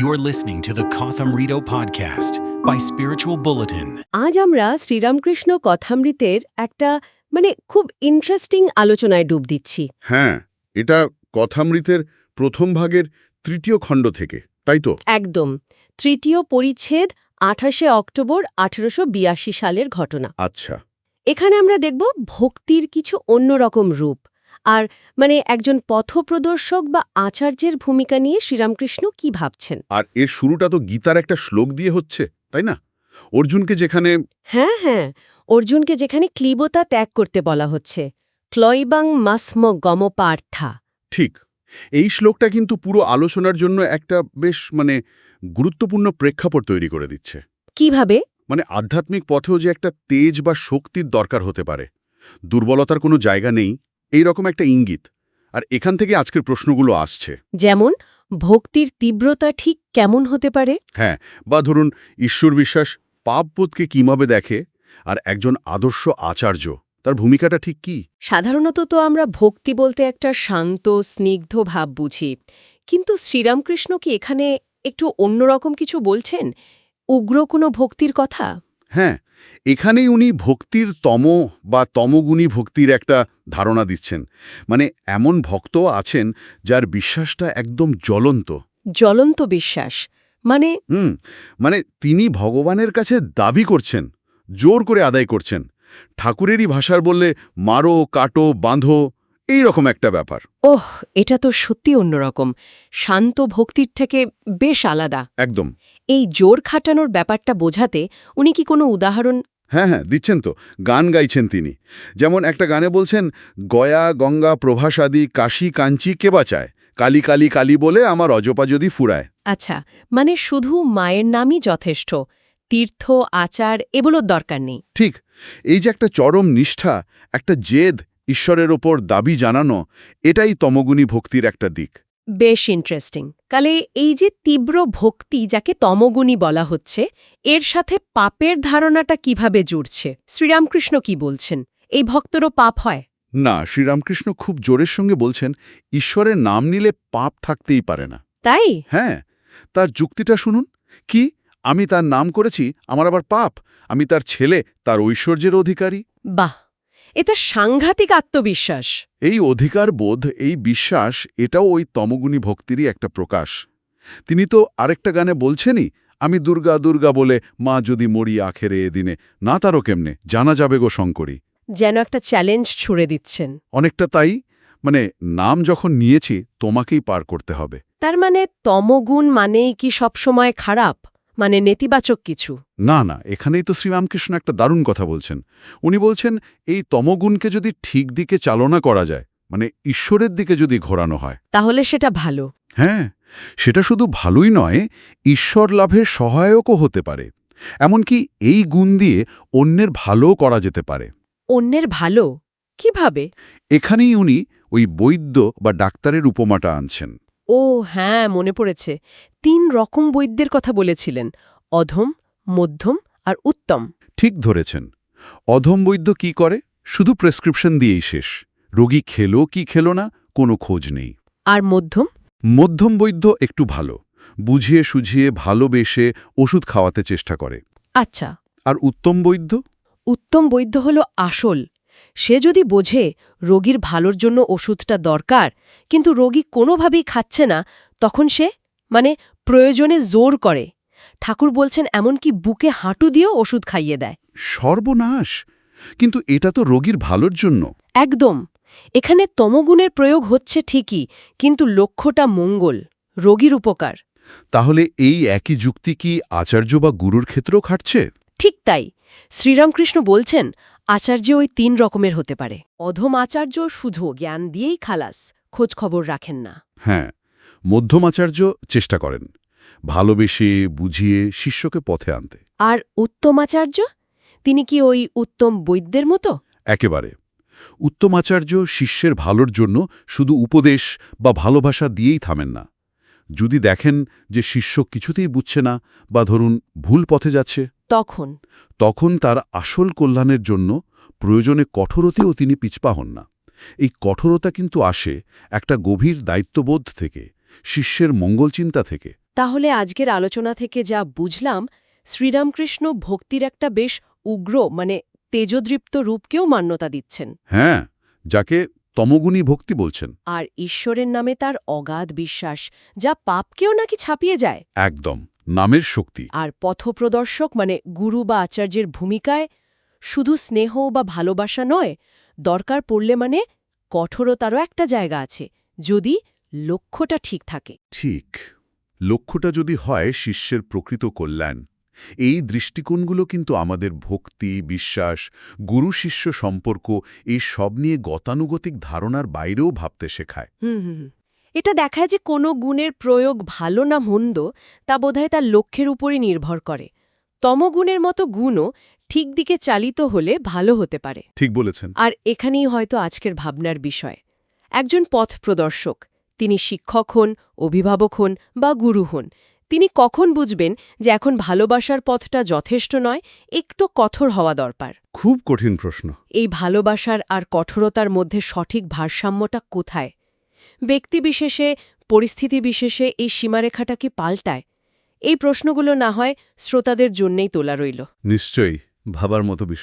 You're listening to the Kotham Rito podcast by Spiritual Bulletin. আজ আমরা শ্রীরামকৃষ্ণ কথামৃতের একটা মানে খুব ইন্টারেস্টিং আলোচনায় ডুব দিচ্ছি। হ্যাঁ এটা কথামৃতের প্রথম ভাগের তৃতীয় খণ্ড থেকে তাই তো? একদম। তৃতীয় পরিচ্ছেদ আঠাশে অক্টোবর আঠেরোশো সালের ঘটনা। আচ্ছা। এখানে আমরা দেখব ভক্তির কিছু অন্যরকম রূপ। আর মানে একজন পথপ্রদর্শক বা আচার্যের ভূমিকা নিয়ে শ্রীরামকৃষ্ণ কি ভাবছেন? আর এর শুরুটা তো গীতার একটা শ্লোক দিয়ে হচ্ছে তাই না? অর্জুনকে যেখানে হ্যাঁ হ্যাঁ। অর্জুনকে যেখানে ক্লীবতা ত্যাগ করতে বলা হচ্ছে। ক্লয়বাং মাস্ম গমপার্থা ঠিক। এই শ্লোকটা কিন্তু পুরো আলোচনার জন্য একটা বেশ মানে গুরুত্বপূর্ণ প্রেক্ষাপট তৈরি করে দিচ্ছে। কীভাবে? মানে আধ্যাত্মিক পথেও যে একটা তেজ বা শক্তির দরকার হতে পারে। দুর্বলতার কোনো জায়গা নেই। এই রকম একটা ইঙ্গিত। আর এখান থেকে আজকের প্রশ্নগুলো আসছে। যেমন ভক্তির তীব্রতা ঠিক কেমন হতে পারে? হ্যাঁ বা ধরুন ঈশ্বর বিশ্বাস পাপবোধকে কীভাবে দেখে? আর একজন আদর্শ আচার্য তার ভূমিকাটা ঠিক কি? সাধারণত তো আমরা ভক্তি বলতে একটা শান্ত স্নিগ্ধ ভাব বুঝি। কিন্তু শ্রীরামকৃষ্ণ কি এখানে একটু অন্যরকম কিছু বলছেন? উগ্র কোনো ভক্তির কথা? হ্যাঁ এখানেই উনি ভক্তির তম বা তমগুণী ভক্তির একটা ধারণা দিচ্ছেন। মানে এমন ভক্ত আছেন যার বিশ্বাসটা একদম জ্বলন্ত। জ্বলন্ত বিশ্বাস। মানে হুম মানে তিনি ভগবানের কাছে দাবি করছেন জোর করে আদায় করছেন। ঠাকুরেরই ভাষার বললে মারো কাটো বাঁধো এই রকম একটা ব্যাপার। ওহ এটা তো সত্যি অন্যরকম। শান্ত ভক্তির থেকে বেশ আলাদা। একদম। এই জোর খাটানোর ব্যাপারটা বোঝাতে উনি কি কোনো উদাহরণ? হ্যাঁ হ্যাঁ দিচ্ছেন তো। গান গাইছেন তিনি। যেমন একটা গানে বলছেন গয়া গঙ্গা প্রভাসাদি কাশী কাঞ্চি কে বাঁচায়? কালী কালী কালী বলে আমার অজপা যদি ফুরায়। আচ্ছা মানে শুধু মায়ের নামই যথেষ্ট। তীর্থ আচার এগুলোর দরকার নেই। ঠিক। এই যে একটা চরম নিষ্ঠা একটা জেদ ঈশ্বরের ওপর দাবি জানানো এটাই তমগুণী ভক্তির একটা দিক। বেশ ইন্টারেস্টিং কালে এই যে তীব্র ভক্তি যাকে তমগুণী বলা হচ্ছে এর সাথে পাপের ধারণাটা কীভাবে জুড়ছে? শ্রীরামকৃষ্ণ কি বলছেন? এই ভক্তরও পাপ হয়? না শ্রীরামকৃষ্ণ খুব জোরের সঙ্গে বলছেন ঈশ্বরের নাম নিলে পাপ থাকতেই পারে না। তাই? হ্যাঁ তার যুক্তিটা শুনুন। কি? আমি তার নাম করেছি আমার আবার পাপ। আমি তার ছেলে তার ঐশ্বর্যের অধিকারী। বাহ! এটা সাংঘাতিক আত্মবিশ্বাস। এই অধিকার বোধ এই বিশ্বাস এটাও ওই তমগুণী ভক্তিরই একটা প্রকাশ। তিনি তো আরেকটা গানে বলছেনই আমি দুর্গা দুর্গা বলে মা যদি মরি আখেরে এদিনে না তারও কেমনে? জানা যাবে গো শঙ্করী। যেন একটা চ্যালেঞ্জ ছুড়ে দিচ্ছেন। অনেকটা তাই মানে নাম যখন নিয়েছি তোমাকেই পার করতে হবে। তার মানে তমগুণ মানেই কি সবসময় খারাপ? মানে নেতিবাচক কিছু। না না এখানেই তো শ্রীরামকৃষ্ণ একটা দারুণ কথা বলছেন। উনি বলছেন এই তমগুণকে যদি ঠিক দিকে চালনা করা যায় মানে ঈশ্বরের দিকে যদি ঘোরানো হয়। তাহলে সেটা ভালো। হ্যাঁ সেটা শুধু ভালোই নয় ঈশ্বর লাভের সহায়কও হতে পারে। এমনকি এই গুণ দিয়ে অন্যের ভালোও করা যেতে পারে। অন্যের ভালো? কীভাবে? এখানেই উনি ওই বৈদ্য বা ডাক্তারের উপমাটা আনছেন। ও হ্যাঁ মনে পড়েছে। তিন রকম বৈদ্যের কথা বলেছিলেন অধম মধ্যম আর উত্তম। ঠিক ধরেছেন। অধম বৈদ্য কি করে? শুধু প্রেসক্রিপশন দিয়েই শেষ। রোগী খেলো কি খেলো না কোনো খোঁজ নেই। আর মধ্যম? মধ্যম বৈদ্য একটু ভালো। বুঝিয়ে সুঝিয়ে ভালোবেসে ওষুধ খাওয়াতে চেষ্টা করে। আচ্ছা। আর উত্তম বৈদ্য? উত্তম বৈদ্য হল আসল সে যদি বোঝে রোগীর ভালোর জন্য ওষুধটা দরকার কিন্তু রোগী কোনোভাবেই খাচ্ছে না তখন সে মানে প্রয়োজনে জোর করে। ঠাকুর বলছেন এমনকি বুকে হাঁটু দিয়েও ওষুধ খাইয়ে দেয়। সর্বনাশ! কিন্তু এটা তো রোগীর ভালোর জন্য। একদম। এখানে তমগুণের প্রয়োগ হচ্ছে ঠিকই কিন্তু লক্ষ্যটা মঙ্গল রোগীর উপকার। তাহলে এই একই যুক্তি কি আচার্য বা গুরুর ক্ষেত্রেও খাটছে? ঠিক তাই। শ্রীরামকৃষ্ণ বলছেন আচার্য ওই তিন রকমের হতে পারে। অধম আচার্য শুধু জ্ঞান দিয়েই খালাস খোঁজ খবর রাখেন না। হ্যাঁ মধ্যমাচার্য চেষ্টা করেন ভালোবেসে বুঝিয়ে শিষ্যকে পথে আনতে। আর উত্তমাচার্য তিনি কি ওই উত্তম বৈদ্যের মতো? একেবারে। উত্তমাচার্য শিষ্যের ভালোর জন্য শুধু উপদেশ বা ভালোবাসা দিয়েই থামেন না। যদি দেখেন যে শিষ্য কিছুতেই বুঝছে না বা ধরুন ভুল পথে যাচ্ছে তখন। তখন তার আসল কল্যাণের জন্য প্রয়োজনে কঠোরতেও তিনি পিছপা হন না। এই কঠোরতা কিন্তু আসে একটা গভীর দায়িত্ববোধ থেকে শিষ্যের মঙ্গলচিন্তা থেকে। তাহলে আজকের আলোচনা থেকে যা বুঝলাম শ্রীরামকৃষ্ণ ভক্তির একটা বেশ উগ্র মানে তেজদৃপ্ত রূপকেও মান্যতা দিচ্ছেন। হ্যাঁ যাকে তমগুণী ভক্তি বলছেন। আর ঈশ্বরের নামে তার অগাধ বিশ্বাস যা পাপকেও নাকি ছাপিয়ে যায়। একদম নামের শক্তি। আর পথপ্রদর্শক মানে গুরু বা আচার্যের ভূমিকায় শুধু স্নেহ বা ভালোবাসা নয় দরকার পড়লে মানে কঠোরতারও একটা জায়গা আছে যদি লক্ষ্যটা ঠিক থাকে। ঠিক লক্ষ্যটা যদি হয় শিষ্যের প্রকৃত কল্যাণ এই দৃষ্টিকোণগুলো কিন্তু আমাদের ভক্তি বিশ্বাস গুরু শিষ্য সম্পর্ক এই সব নিয়ে গতানুগতিক ধারণার বাইরেও ভাবতে শেখায়। এটা দেখায় যে কোনো গুণের প্রয়োগ ভালো না মন্দ তা বোধহয় তার লক্ষ্যের উপরই নির্ভর করে। তমগুণের মতো গুণও ঠিক দিকে চালিত হলে ভালো হতে পারে। ঠিক বলেছেন। আর এখানেই হয়তো আজকের ভাবনার বিষয়। একজন পথ প্রদর্শক তিনি শিক্ষক হন অভিভাবক হন বা গুরু হন তিনি কখন বুঝবেন যে এখন ভালোবাসার পথটা যথেষ্ট নয় একটু কঠোর হওয়া দরকার? খুব কঠিন প্রশ্ন। এই ভালোবাসার আর কঠোরতার মধ্যে সঠিক ভারসাম্যটা কোথায়? ব্যক্তিবিশেষে পরিস্থিতি বিশেষে এই সীমারেখাটা কি পাল্টায়? এই প্রশ্নগুলো না হয় শ্রোতাদের জন্যেই তোলা রইল। নিশ্চয়ই ভাবার মতো বিষয়।